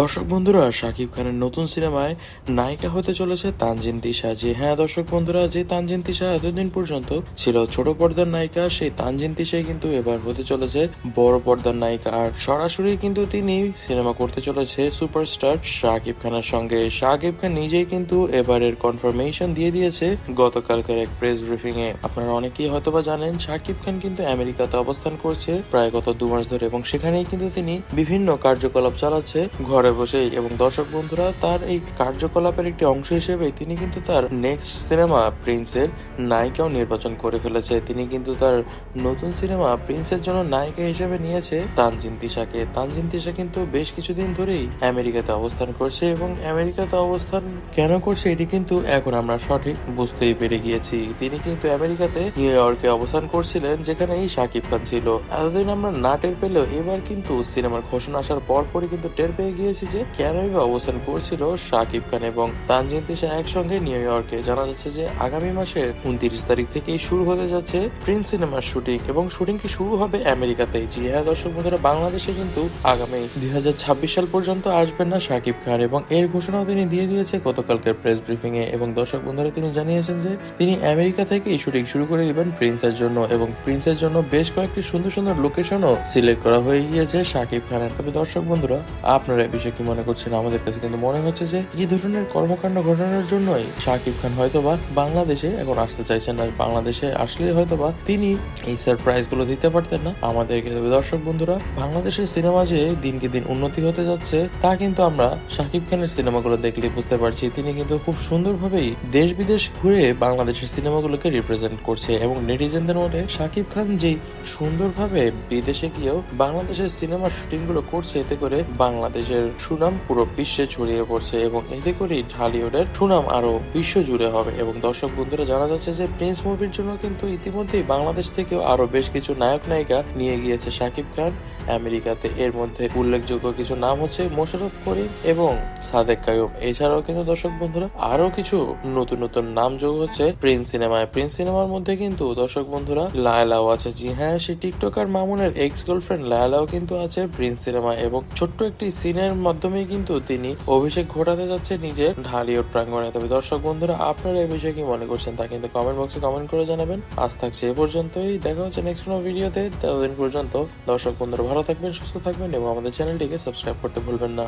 দর্শক বন্ধুরা, শাকিব খানের নতুন সিনেমায় নায়িকা হতে চলেছে তানজিন তিশা। যে হ্যাঁ দর্শক বন্ধুরা, যে তানজিন তিশা এতদিন পর্যন্ত ছিল ছোট পর্দার নায়িকা, সেই তানজিন তিশাই কিন্তু এবার হতে চলেছে বড় পর্দার নায়িকা। আর সরাসরি কিন্তু তিনি সিনেমা করতে চলেছে সুপারস্টার শাকিব খানের সঙ্গে। শাকিব খান নিজেই কিন্তু এবারের কনফার্মেশন দিয়ে দিয়েছে গতকালকার এক প্রেস ব্রিফিং এ। আপনারা অনেকেই হয়তোবা জানেন, শাকিব খান কিন্তু আমেরিকাতে অবস্থান করছে প্রায় গত দু মাস ধরে এবং সেখানেই কিন্তু তিনি বিভিন্ন কার্যকলাপ চালাচ্ছে ঘরে। বসেই। এবং দর্শক বন্ধুরা, তার এই কার্যকলাপের একটি অংশ হিসেবে তিনি কিন্তু তার নেক্সট সিনেমা প্রিন্সের নায়িকাও নির্বাচন করে ফেলেছে। তিনি কিন্তু তার নতুন সিনেমা প্রিন্সের জন্য নায়িকা হিসেবে নিয়েছে তানজিন তিশাকে। তানজিন তিশা কিন্তু বেশ কিছুদিন ধরেই আমেরিকাতে অবস্থান করছে এবং আমেরিকাতে অবস্থান কেন করছে এটি কিন্তু এখন আমরা সঠিক বুঝতেই পেরে গিয়েছি। তিনি কিন্তু আমেরিকাতে নিউ ইয়র্কে অবস্থান করছিলেন যেখানে এই শাকিব খান ছিল। এতদিন আমরা না টের পেলেও এবার কিন্তু সিনেমার ঘোষণা আসার পর পরই কিন্তু টের পেয়ে গিয়েছি যে কেনই বা অবস্থান করছিল শাকিব খান এবং তানজিন তিশা একসঙ্গে নিউ ইয়র্কে। জানা যাচ্ছে যে আগামী মাসের উনত্রিশ তারিখ থেকেই শুরু হতে যাচ্ছে প্রিন্স সিনেমার শুটিং এবং শুটিং কি শুরু হবে আমেরিকাতে জি হ্যাঁ দর্শক বন্ধুরা, বাংলাদেশে কিন্তু আগামী দুই হাজার ছাব্বিশ সাল পর্যন্ত আসবেন না শাকিব খান এবং এর ঘোষণাও তিনি দিয়ে দিয়েছে গতকালকের প্রেস ব্রিফিং এ এবং দর্শক বন্ধুরা, তিনি জানিয়েছেন যে তিনি আমেরিকা থেকেই শুটিং শুরু করে দিবেন প্রিন্সের জন্য এবং প্রিন্সের জন্য বেশ কয়েকটি সুন্দর সুন্দর লোকেশনও সিলেক্ট করা হয়ে গিয়েছে শাকিব খানের। তবে দর্শক বন্ধুরা, আপনারা এই বিষয়ে কি মনে করছেন আমাদের কাছে? কিন্তু মনে হচ্ছে যে এই ধরনের কর্মকাণ্ড ঘটানোর জন্যই শাকিব খান হয়তোবা বাংলাদেশে এখন আসতে চাইছেন না। বাংলাদেশে আসলে হয়তোবা তিনি এই সারপ্রাইজগুলো দিতে পারতেন না। আমাদের দর্শক বন্ধুরা, বাংলাদেশের সিনেমা যে দিনকে দিন উন্নতি হতে যাচ্ছে, তা কিন্তু আমরা শাকিব খানের সিনেমাগুলো দেখলে বুঝতে পারছি। তিনি কিন্তু খুব সুন্দরভাবেই দেশ বিদেশ ঘুরে বাংলাদেশের সিনেমাগুলোকে রিপ্রেজেন্ট করছে এবং নেটিজেনদের মধ্যে শাকিব খান যেই সুন্দরভাবে বিদেশে গিয়েও বাংলাদেশের সিনেমার শুটিংগুলো করছে, এতে করে বাংলাদেশের সুনাম পুরো বিশ্বে ছড়িয়ে পড়ছে এবং এতে করেই ঢালিউডের সুনাম আরও বিশ্ব জুড়ে হবে। এবং দর্শক বন্ধুরা, জানা যাচ্ছে যে প্রিন্স মুভির জন্য কিন্তু ইতিমধ্যেই বাংলাদেশ থেকেও আরও বেশ কিছু নায়ক, নায়িকা নিয়ে গিয়েছে শাকিব খান। আমেরিকাতে এর মধ্যে উল্লেখযোগ্য কিছু নাম হচ্ছে মোশারফ করিম এবং সাদেক কায়ুম। এছাড়াও কিন্তু দর্শক বন্ধুরা, আরও কিছু নতুন নতুন নাম যোগ হচ্ছে প্রিন্স সিনেমায় প্রিন্স সিনেমার মধ্যে কিন্তু দর্শক বন্ধুরা, লায়লাও আছে। জি হ্যাঁ সে টিকটকার মামুনের এক্স গার্লফ্রেন্ড লায়লাও কিন্তু আছে প্রিন্স সিনেমায় এবং ছোট্ট একটি সিনের মাধ্যমে কিন্তু তিনি অভিষেক ঘটাতে যাচ্ছে নিজের ঢালিউড প্রাঙ্গণে। তবে দর্শক বন্ধুরা, আপনারা এই বিষয়ে কি মনে করছেন তা কিন্তু কমেন্ট বক্সে কমেন্ট করে জানাবেন। আজ থাকছে এ পর্যন্তই, দেখা হচ্ছে নেক্সট কোনো ভিডিওতে ততদিন পর্যন্ত দর্শক বন্ধুরা ভালো থাকবেন, সুস্থ থাকবেন এবং আমাদের চ্যানেলটিকে সাবস্ক্রাইব করতে ভুলবেন না।